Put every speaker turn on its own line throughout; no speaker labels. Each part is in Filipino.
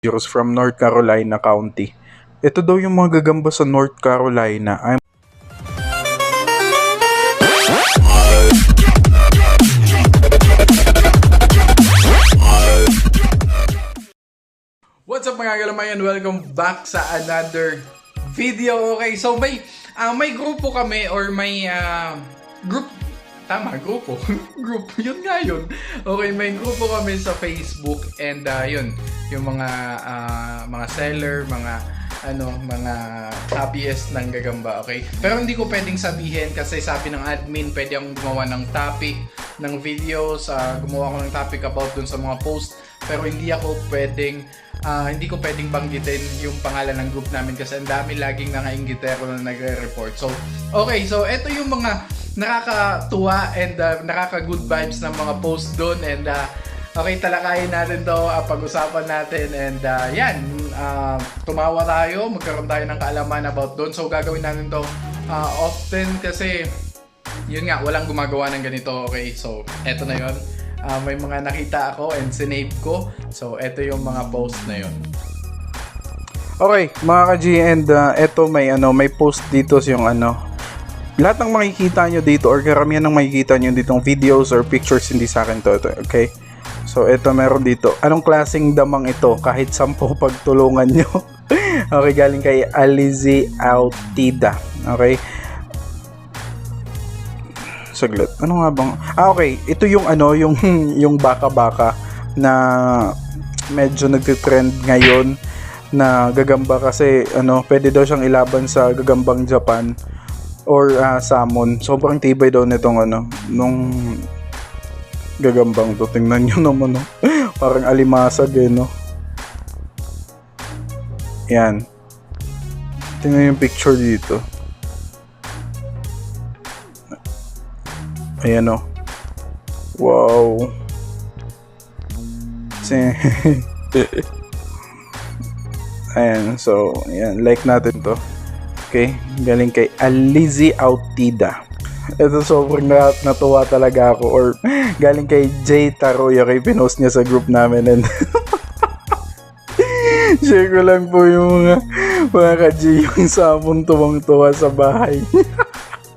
Rangers from North Carolina County. Ito daw yung mga gagamba sa North Carolina. I'm
What's up mga galamay and welcome back sa another video. Okay, so may ah, may grupo kami or may ah, group tama, grupo. group, yun nga yun. Okay, may grupo kami sa Facebook and ah, yun, yung mga ah, mga seller, mga ano, mga hobbyist ng gagamba, okay? Pero hindi ko pwedeng sabihin kasi sabi ng admin, pwede akong gumawa ng topic ng videos, ah, gumawa ko ng topic about dun sa mga post, pero hindi ako pwedeng ah, hindi ko pwedeng banggitin yung pangalan ng group namin kasi ang dami laging nangaingitero na nagre-report. So, okay, so ito yung mga nakakatuwa and ah, nakaka-good vibes ng mga post doon and ah, okay, talakayin natin to, ah, pag-usapan natin and ah, yan, ah, tumawa tayo, magkaroon tayo ng kaalaman about doon. So, gagawin natin to ah, often kasi yun nga, walang gumagawa ng ganito. Okay, so eto na yun. Ah, may mga nakita ako and sinave ko. So, eto yung mga post na yun.
Okay, mga ka-G and uh, eto may ano, may post dito yung ano. Lahat ng makikita nyo dito or karamihan ng makikita nyo dito videos or pictures hindi sa akin to, to okay? So eto meron dito. Anong klaseng damang ito kahit sampo pagtulungan nyo? okay, galing kay Alizi Altida. Okay? Saglit. Ano nga bang? Ah, okay. Ito yung ano, yung yung baka-baka na medyo nagte-trend ngayon na gagamba kasi ano, pwede daw siyang ilaban sa gagambang Japan or ah, salmon. Sobrang tibay daw nitong ano, nung gagambang to. Tingnan nyo naman, no? Parang alimasag eh, no? Yan. Tingnan yung picture dito. Ayan o. Wow. Si- Ayan, so, ayan, like natin to. Okay, galing kay Alizi Autida. Ito sobrang na, natuwa talaga ako or galing kay Jay Taroy, okay, pinost niya sa group namin and share ko lang po yung mga mga ka-G yung samon tuwang-tuwa sa bahay.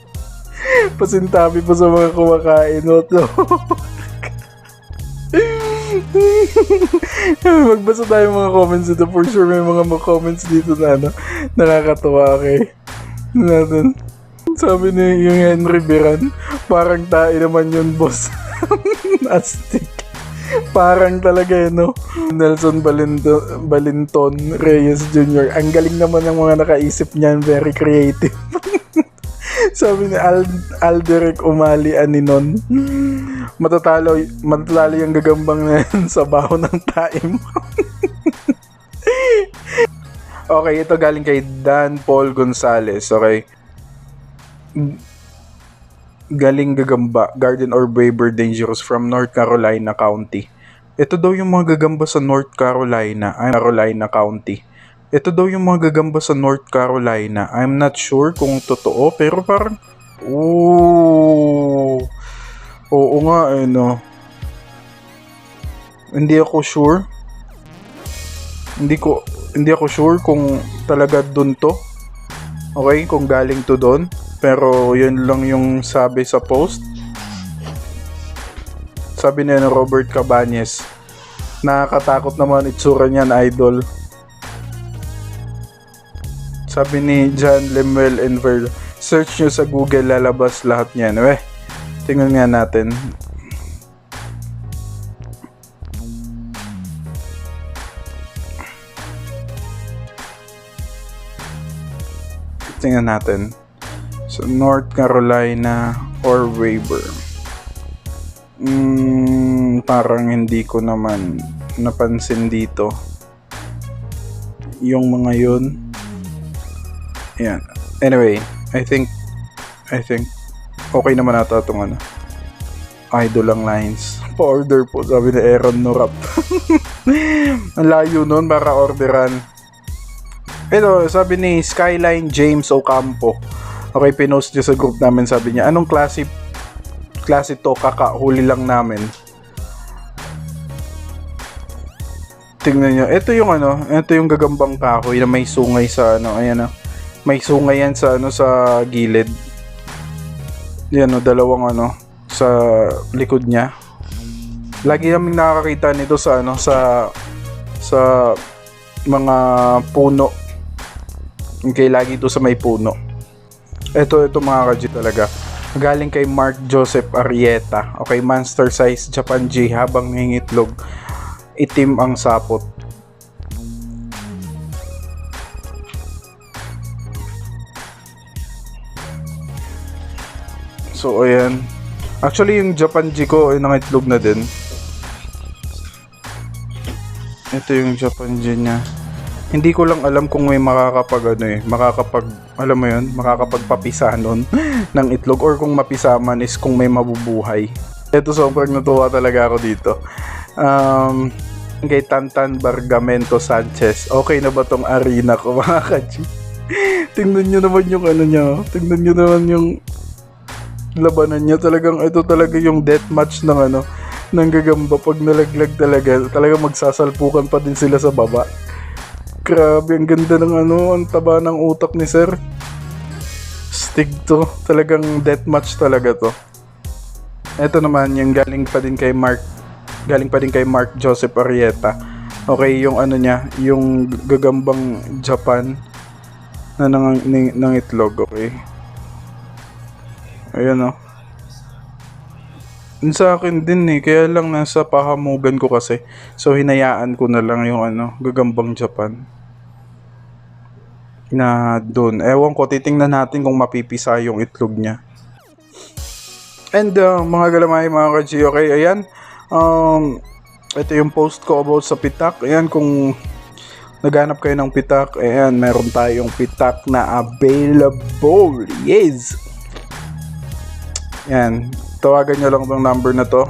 Pasintabi po sa mga kumakain no to. Magbasa tayo mga comments dito. For sure may mga comments dito na ano, nakakatuwa kay natin. Sabi ni yung Henry Biran, parang tayo naman yun, boss. Astig. Parang talaga eh, no? Nelson Balinto, Balinton Reyes Jr. Ang galing naman ng mga nakaisip niyan. Very creative. Sabi ni Al Alderic Umali Aninon, matatalo, matatalo yung gagambang na yan sa baho ng taim. okay, ito galing kay Dan Paul Gonzalez. Okay. Galing gagamba, Garden or Braver Dangerous from North Carolina County. Ito daw yung mga gagamba sa North Carolina, ay Carolina County. Ito daw yung mga gagamba sa North Carolina. I'm not sure kung totoo, pero parang... Ooh. Oo nga eh, no. Hindi ako sure. Hindi ko hindi ako sure kung talaga dun to. Okay, kung galing to doon. Pero yun lang yung sabi sa post. Sabi ni Robert Cabañez. Nakakatakot naman itsura niyan, idol. Sabi ni John Lemuel Enver, search nyo sa Google, lalabas lahat niyan. Weh, tingnan nga natin. Tingnan natin. So, North Carolina or Weber. Mm, parang hindi ko naman napansin dito. Yung mga yun. Yan. Anyway, I think I think okay naman ata itong ano. Idol lang lines. Pa-order po, sabi ni Aaron Norap. Ang layo nun para orderan. Ito, sabi ni Skyline James Ocampo. Okay, pinost niya sa group namin, sabi niya, anong klase klase to, kakahuli lang namin. Tingnan nyo. Ito yung ano, ito yung gagambang kahoy na may sungay sa ano, ayan ah. May sungay yan sa ano sa gilid. Yan o, dalawang ano sa likod niya. Lagi namin nakakakita nito sa ano sa sa mga puno. Okay, lagi ito sa may puno. Ito, ito mga kaji talaga. Galing kay Mark Joseph Arieta. Okay, monster size Japan G habang nangingitlog. Itim ang sapot. So, ayan. Actually, yung Japan G ko ay nangitlog na din. Ito yung Japan G niya. Hindi ko lang alam kung may makakapag ano eh, makakapag, alam mo yun, makakapagpapisa nun ng itlog or kung mapisa man is kung may mabubuhay. Ito sobrang natuwa talaga ako dito. Um, kay Tantan Bargamento Sanchez, okay na ba tong arena ko mga kaji? Tingnan nyo naman yung ano niya, oh. tingnan nyo naman yung labanan niya. Talagang ito talaga yung deathmatch ng ano, ng gagamba pag nalaglag talaga. Talaga magsasalpukan pa din sila sa baba. Grabe, ang ganda ng ano, ang taba ng utak ni sir. Stig to. Talagang deathmatch talaga to. Ito naman, yung galing pa din kay Mark. Galing pa din kay Mark Joseph Arieta. Okay, yung ano niya, yung gagambang Japan na nang, ng, ng itlog, okay. Ayan oh. Sa akin din eh, kaya lang nasa pahamugan ko kasi. So hinayaan ko na lang yung ano, gagambang Japan. Na doon. Ewan ko, titingnan natin kung mapipisa yung itlog niya. And uh, mga galamay, mga ka okay, ayan. Um, ito yung post ko about sa pitak. Ayan, kung naghanap kayo ng pitak, ayan, meron tayong pitak na available. Yes! Yan. Tawagan nyo lang tong number na to.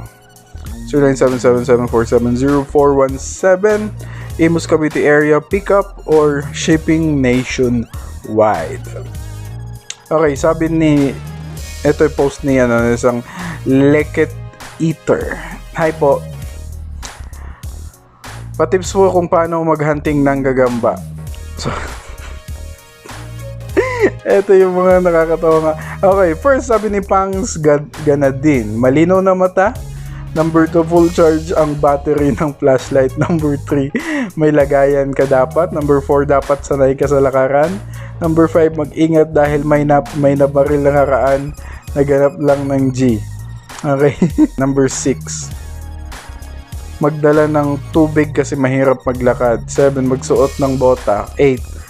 097774704717 Imus Cavite area pickup or shipping nationwide. Okay, sabi ni ito yung post ni ano, isang Leket Eater. Hi po. Patips po kung paano maghunting ng gagamba. So, ito yung mga nakakatawa nga. Okay, first sabi ni Pangs Ganadin, malinaw na mata. Number 2, full charge ang battery ng flashlight. Number 3, may lagayan ka dapat. Number 4, dapat sanay ka sa lakaran. Number 5, mag-ingat dahil may, na, may nabaril na karaan. Naganap lang ng G. Okay. Number 6, magdala ng tubig kasi mahirap maglakad. 7, magsuot ng bota. 8,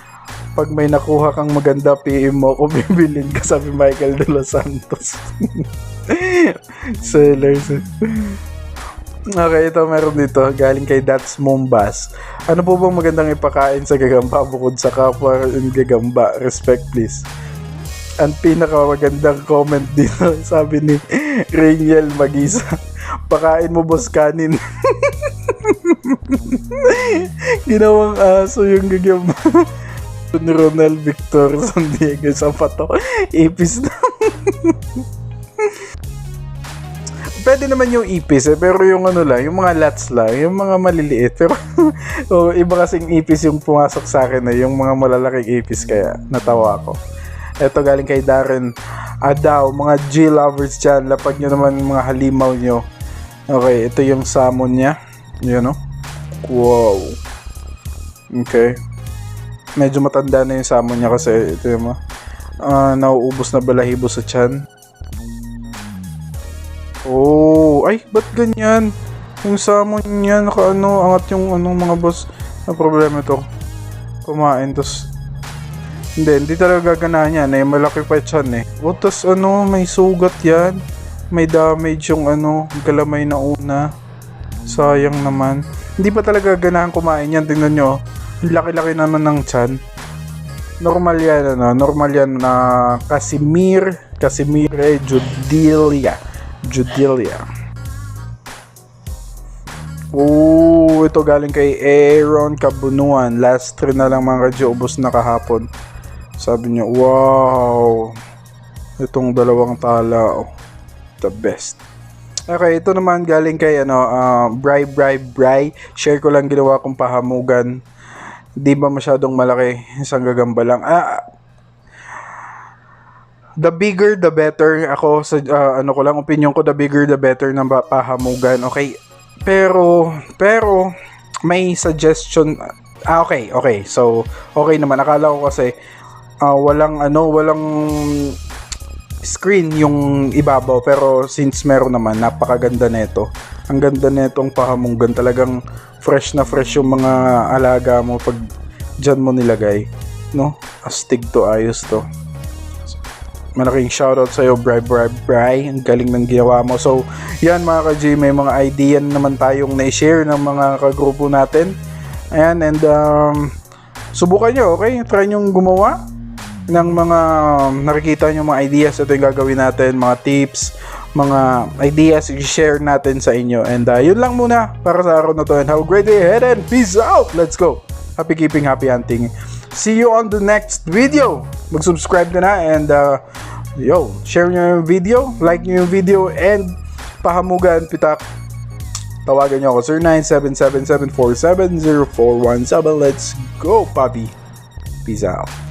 pag may nakuha kang maganda, PM mo kung bibilin ka, sabi Michael De Los Santos. Sellers. Okay, ito meron dito. Galing kay Dats Mombas. Ano po bang magandang ipakain sa gagamba bukod sa kapwa and gagamba? Respect please. Ang pinakamagandang comment dito, sabi ni Rainiel Magisa. Pakain mo boss kanin. Ginawang aso yung gagamba. Ni Ronald Victor San Diego sa pato. Ipis na. Pwede naman yung ipis eh, pero yung ano lang, yung mga lats lang, yung mga maliliit. Pero oh, iba kasing ipis yung pumasok sa akin eh, yung mga malalaking ipis kaya natawa ako. Ito galing kay Darren Adaw, mga G lovers dyan, lapag nyo naman mga halimaw nyo. Okay, ito yung salmon niya. Yun no? Wow. Okay. Medyo matanda na yung salmon niya kasi ito yung uh, nauubos na balahibo sa tiyan. Oh, ay, ba't ganyan? Yung salmon niya, naka ano, angat yung ano, mga boss. Ang problema ito. Kumain, tos hindi, hindi talaga gaganahan yan eh. Malaki pa yan eh. O, tas ano, may sugat yan. May damage yung ano, galamay na una. Sayang naman. Hindi pa talaga ganahan kumain yan. Tingnan nyo. Laki-laki naman ng chan. Normal yan, ano. Normal yan na Casimir. Casimire Judilia. Judilia. Oh, ito galing kay Aaron Kabunuan. Last 3 na lang mga kadyo. Ubus na kahapon. Sabi niya, wow. Itong dalawang tala, oh, the best. Okay, ito naman galing kay ano, uh, Bry Bry Bry. Share ko lang ginawa kong pahamugan. Di ba masyadong malaki? Isang gagamba lang. Ah, the bigger the better. Ako sa ah, ano ko lang opinion ko the bigger the better ng pahamugan. Okay. Pero pero may suggestion Ah, okay, okay. So, okay naman. Akala ko kasi ah, walang ano, walang screen yung ibabaw pero since meron naman napakaganda nito ang ganda nitong pahamugan talagang fresh na fresh yung mga alaga mo pag dyan mo nilagay no? Astig to ayos to. Malaking shoutout sa'yo Bri Bri Bri. Ang galing ng ginawa mo. So yan mga ka-G may mga idea na naman tayong na-share ng mga kagrupo natin. Ayan and um, subukan nyo okay? Try nyo gumawa ng mga nakikita nyo mga ideas. Ito yung gagawin natin mga tips mga ideas i-share natin sa inyo. And uh, yun lang muna para sa araw na to. And have a great day ahead and peace out! Let's go! Happy keeping happy hunting. See you on the next video! Mag subscribe ka na and uh, yo share nyo yung video like nyo yung video and pahamugan pitak. Tawagan nyo ako 0977747041 let's go puppy peace out